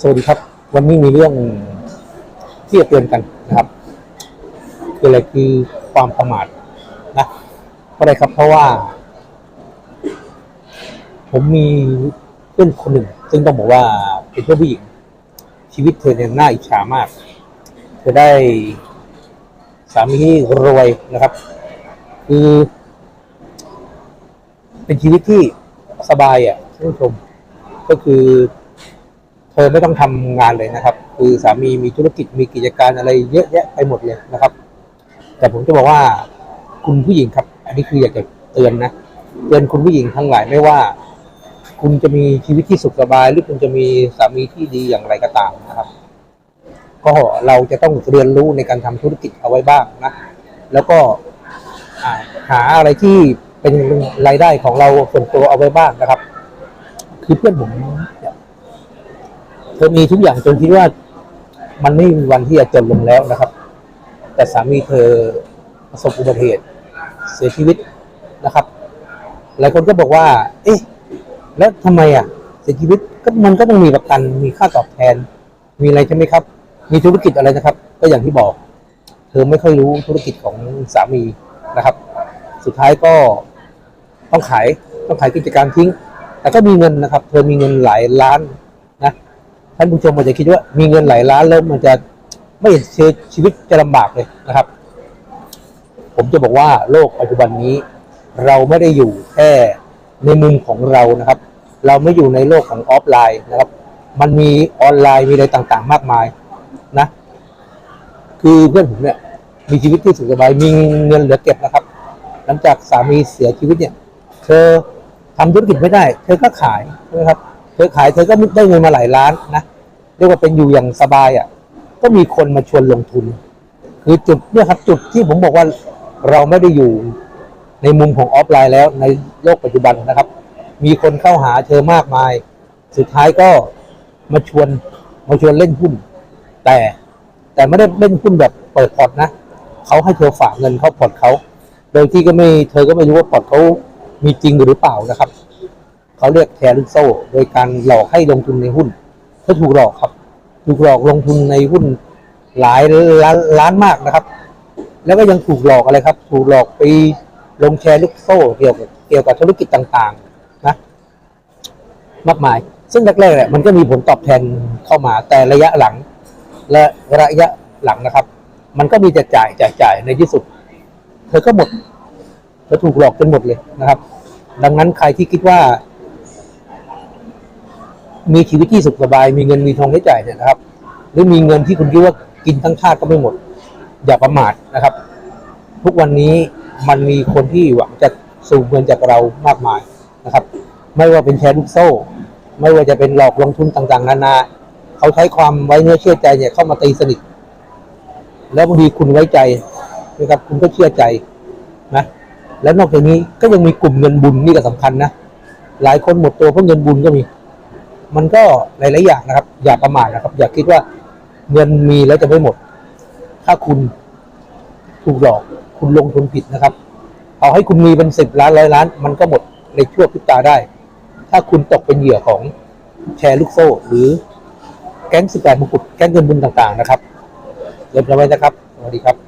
สวัสดีครับ วันนี้มีเรื่องที่จะเตือนกันนะครับคืออะไรคือความประมาทนะเพราะอะไรครับ เพราะว่า ผมมีเพื่อนคนหนึ่ง ซึ่งต้องบอกว่าเป็นเพื่อนผู้หญิง ชีวิตเธอเนี่ยน่าอิจฉามาก เธอได้สามีที่รวยนะครับ คือ เป็นชีวิตที่สบายอะท่านผู้ชม ก็คือ ธอไม่ต้องทำงานเลยนะครับ คือสามีมีธุรกิจมีกิจการอะไรเยอะแยะไปหมดเลยนะครับ แต่ผมจะบอกว่าคุณผู้หญิงครับ อันนี้คืออยากจะเตือนนะเตือนคุณผู้หญิงทั้งหลายไม่ว่า คุณจะมีชีวิตที่สุขสบาย หรือคุณจะมีสามีที่ดีอย่างไรก็ตามนะครับ ก็เราจะต้องเรียนรู้ในการทำธุรกิจเอาไว้บ้างนะแล้วก็หาอะไรที่เป็นรายได้ของเราส่วนตัวเอาไว้บ้างนะครับ คือเพื่อนผมเธอมีทุกอย่างจนคิดว่า มันไม่มีวันที่จะจนลงแล้วนะครับ แต่สามีเธอประสบอุบัติเหตุเสียชีวิตนะครับ หลายคนก็บอกว่า เอ๊ะ แล้วทำไมอะ เสียชีวิตก็มันก็ต้องมีประกันมีค่าตอบแทน มีอะไรใช่ไหมครับ มีธุรกิจอะไรนะครับ ก็อย่างที่บอก เธอไม่ค่อยรู้ธุรกิจของสามีนะครับ สุดท้ายก็ต้องขายต้องขายกิจการทิ้ง แต่ก็มีเงินนะครับ เธอมีเงินหลายล้าน ท่านผู้ชมอาจจะคิดว่ามีเงินหลายล้านแล้วมันจะไม่เห็นชีวิตจะลำบากเลยนะครับ ผมจะบอกว่าโลกปัจจุบันนี้ เราไม่ได้อยู่แค่ในมุมของเรานะครับ เราไม่อยู่ในโลกของออฟไลน์นะครับ มันมีออนไลน์มีอะไรต่างๆ มากมายนะ คือเพื่อนผมเนี่ยมีชีวิตที่สุขสบายมีเงินเหลือเก็บนะครับ หลังจากสามีเสียชีวิตเนี่ย เธอทำธุรกิจไม่ได้ เธอก็ขายใช่ไหมครับ เธอขายเธอก็ได้เงินมาหลายล้านนะ เรียกว่าเป็นอยู่อย่างสบายอะ ก็มีคนมาชวนลงทุน คือจุดเนี่ยครับจุดที่ผมบอกว่าเราไม่ได้อยู่ในมุมของออฟไลน์แล้วในโลกปัจจุบันนะครับ มีคนเข้าหาเธอมากมาย สุดท้ายก็มาชวนมาชวนเล่นหุ้น แต่แต่ไม่ได้เล่นหุ้นแบบเปิดพอร์ตนะเขาให้เธอฝากเงินเข้าพอร์ตเขาโดยที่ก็ไม่เธอก็ไม่รู้ว่าพอร์ตเขามีจริงหรือเปล่านะครับ เขาเรียกแชร์ลูกโซ่ โดยการหลอกให้ลงทุนในหุ้น เธอถูกหลอกครับ ถูกหลอกลงทุนในหุ้นหลายล้านล้านมากนะครับ แล้วก็ยังถูกหลอกอะไรครับ ถูกหลอกไปลงแชร์ลูกโซ่เกี่ยวกับเกี่ยวกับธุรกิจต่างๆ นะ มากมาย ซึ่งแรกๆเนี่ยมันก็มีผลตอบแทนเข้ามา แต่ระยะหลัง และระยะหลังนะครับ มันก็มีแต่จ่ายจ่ายจ่ายในที่สุด เธอก็หมดเธอถูกหลอกจนหมดเลยนะครับ ดังนั้นใครที่คิดว่า มีชีวิตที่สุขสบาย มีเงินมีทองใช้จ่ายเนี่ยนะครับ หรือมีเงินที่คุณคิดว่ากินทั้งชาติก็ไม่หมด อย่าประมาทนะครับ ทุกวันนี้มันมีคนที่หวังจะสูบเงินจากเรามากมายนะครับ ไม่ว่าเป็นแชร์ลูกโซ่ ไม่ว่าจะเป็นหลอกลงทุนต่างๆ นานา เขาใช้ความไว้เนื้อเชื่อใจเนี่ยเข้ามาตีสนิทแล้วบางทีคุณไว้ใจนะครับคุณก็เชื่อใจนะแล้วนอกจากนี้ก็ยังมีกลุ่มเงินบุญนี่ก็สำคัญนะหลายคนหมดตัวเพราะเงินบุญก็มี มันก็หลายๆอย่างนะครับ อย่าประมาทนะครับ อย่าคิดว่าเงินมีแล้วจะไม่หมด ถ้าคุณถูกหลอกคุณลงทุนผิดนะครับ เอาให้คุณมีเป็นสิบล้านร้อยล้าน มันก็หมดในชั่วพริบตาได้ ถ้าคุณตกเป็นเหยื่อของแชร์ลูกโซ่ หรือแก๊งสิบแปดมงกุฎแก๊งเงินบุญต่างๆนะครับเรียบร้อยนะครับสวัสดีครับ